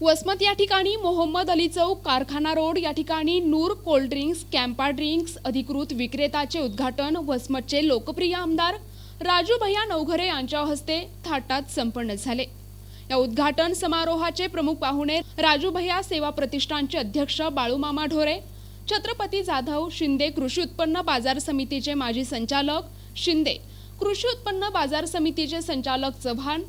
वसमत या ठिकाणी मोहम्मद अली चौक कारखाना रोड या ठिकाणी Noor cold drinks Campa drinks अधिकृत विक्रेताचे उद्घाटन वसमतचे लोकप्रिय आमदार राजू भैया नवघरे यांच्या हस्ते थाटात संपन्न झाले. या उद्घाटन समारोहाचे प्रमुख पाहुणे राजू भैया सेवा प्रतिष्ठानचे अध्यक्ष बाळूमामा ढोरे छत्रपती जाधव शिंदे कृषी उत्पन्न बाजार समितीचे माजी संचालक शिंदे कृषी उत्पन्न बाजार समितीचे संचालक चव्हाण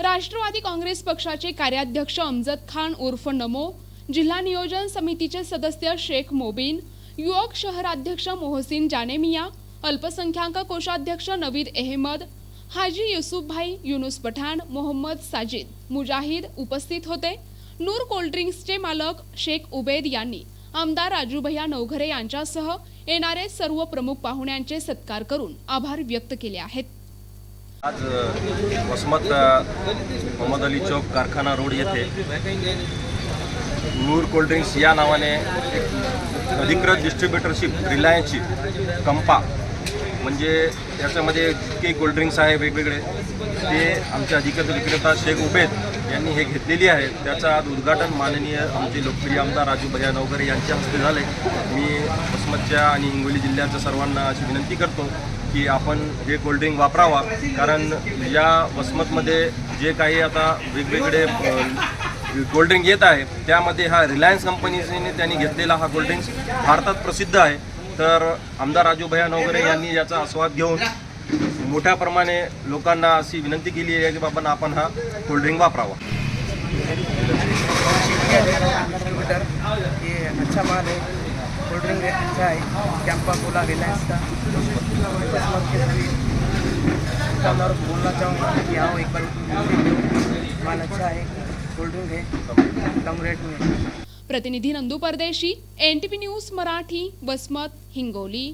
राष्ट्रवादी काँग्रेस पक्षाचे कार्याध्यक्ष अमजद खान उर्फ नमो जिल्हा नियोजन समितीचे सदस्य शेख मोबीन युवक शहराध्यक्ष मोहसिन जानेमिया अल्पसंख्याक कोषाध्यक्ष नवीद अहमद हाजी युसुफभाई युनुस पठाण मोहम्मद साजिद मुजाहिद उपस्थित होते. नूर कोल्ड्रिंक्सचे मालक शेख उबेद यांनी आमदार राजूभैया नवघरे यांच्यासह येणारे सर्व प्रमुख पाहुण्यांचे सत्कार करून आभार व्यक्त केले आहेत. आज वसमत मोहम्मद अली चौक कारखाना रोड येथे नूर कोल्ड्रिंक्स या नावाने एक अधिकृत डिस्ट्रीब्युटरशिप रिलायन्सची कंपा म्हणजे त्याच्यामध्ये जितके कोल्ड्रिंक्स आहे वेगवेगळे ते आमचे अधिकृत विक्रेता शेख उबेद यांनी हे घेतलेली आहे त्याचं आज उद्घाटन माननीय आमचे लोकप्रिय आमदार राजू भैया नवकरे यांच्या हस्ते झाले मी वसमतच्या आणि हिंगोली जिल्ह्याच्या सर्वांना अशी विनंती करतो की आपण हे कोल्ड्रिंक वापरावा. कारण या वसमतमध्ये जे काही आता वेगवेगळे कोल्ड्रिंक येत आहे त्यामध्ये हा रिलायन्स कंपनीने त्यांनी घेतलेला हा कोल्ड्रिंक्स भारतात प्रसिद्ध आहे. तर आमदार राजू भैया नवगरे यांनी याचा आस्वाद घेऊन मोठ्या प्रमाणे लोकांना अशी विनंती केली आहे की बाबा आपण हा कोल्ड्रिंक वापरावा. डिस्ट्रीब्यूटर ये अच्छा माल है कोल्ड ड्रिंक अच्छा है कैंपा कोला रिलायंस का कस्टमर के सभी दुकानदारों को बोलना चाहूँगा कि आओ एक बार माल अच्छा है कोल्ड ड्रिंक है कम रेट में प्रतिनिधी Nandu Pardeshi N T news Marathi Vasmat Hingoli.